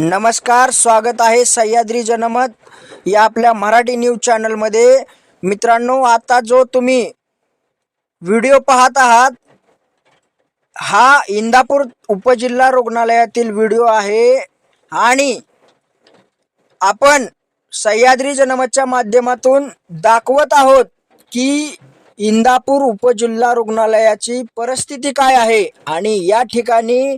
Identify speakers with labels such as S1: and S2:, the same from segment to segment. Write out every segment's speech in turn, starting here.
S1: नमस्कार स्वागत आहे सह्याद्री जनमत या आपल्या मराठी न्यूज चॅनलमध्ये. मित्रांनो आता जो तुम्ही व्हिडिओ पाहत आहात हा इंदापूर उपजिल्हा रुग्णालयातील व्हिडिओ आहे आणि आपण सह्याद्री जनमतच्या माध्यमातून दाखवत आहोत की इंदापूर उपजिल्हा रुग्णालयाची परिस्थिती काय आहे आणि या ठिकाणी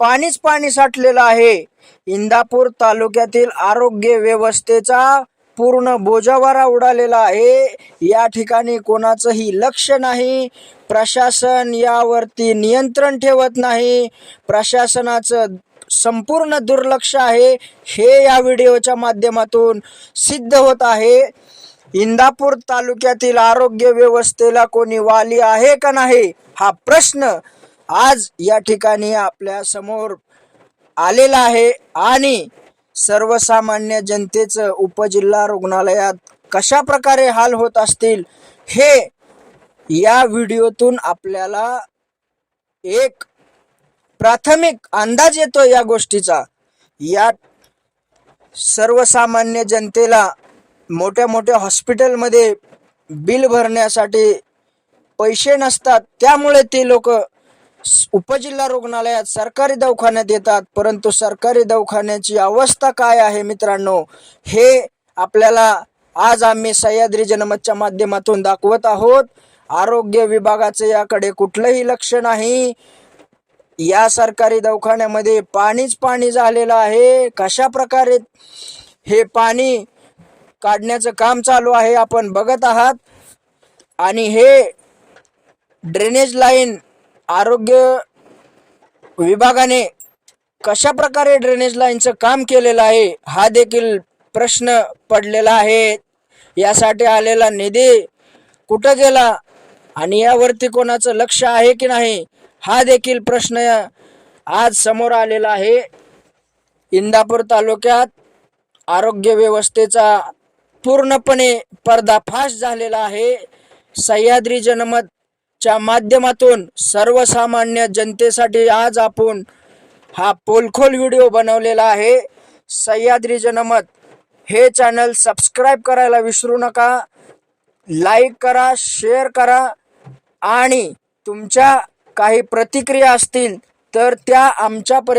S1: पाणीच पाणी साठलेलं आहे. इंदापूर तालुक्यातील आरोग्य व्यवस्थेचा पूर्ण बोजावारा उडालेला आहे. या ठिकाणी कोणाचंही लक्ष नाही. प्रशासन यावरती नियंत्रण ठेवत नाही. प्रशासनाचं संपूर्ण दुर्लक्ष आहे. हे या व्हिडिओच्या माध्यमातून सिद्ध होत आहे. इंदापूर तालुक्यातील आरोग्य व्यवस्थेला कोणी वाली आहे का नाही? हा प्रश्न आज या ठिकाणी आपल्यासमोर आलेला आहे आणि सर्वसामान्य जनतेचं उपजिल्हा रुग्णालयात कशा प्रकारे हाल होत असतील हे या व्हिडिओतून आपल्याला एक प्राथमिक अंदाज येतो या गोष्टीचा. या सर्वसामान्य जनतेला मोठ्या मोठ्या हॉस्पिटलमध्ये बिल भरण्यासाठी पैसे नसतात त्यामुळे ते लोक उपजिल्हा रुग्णालयात सरकारी दवाखान्यात येतात परंतु सरकारी दवाखान्याची अवस्था काय आहे मित्रांनो? हे आपल्याला आज आम्ही सह्याद्री जनमतच्या माध्यमातून दाखवत आहोत. आरोग्य विभागाचं याकडे कुठलंही लक्ष नाही. या सरकारी दवाखान्यामध्ये पाणीच पाणी झालेलं आहे. कशा प्रकारे हे पाणी काढण्याचं काम चालू आहे आपण बघत आहात. आणि हे ड्रेनेज लाईन आरोग्य विभागाने कशा प्रकारे ड्रेनेज लाईनचं काम केलेलं आहे हा देखील प्रश्न पडलेला आहे. यासाठी आलेला निधी कुठं गेला आणि यावरती कोणाचं लक्ष आहे की नाही हा देखील प्रश्न आज समोर आलेला आहे. इंदापूर तालुक्यात आरोग्य व्यवस्थेचा पूर्णपणे पर्दाफाश झालेला आहे. सह्याद्री जनमत च्या माध्यमातून सर्वसामान्य जनतेसाठी आज आपण हा पोलखोल व्हिडिओ बनवलेला आहे. सह्याद्री जनमत हे चॅनल सबस्क्राईब करायला विसरू नका. लाईक करा शेअर करा आणि तुमच्या काही प्रतिक्रिया असतील तर त्या आमच्यापर्यंत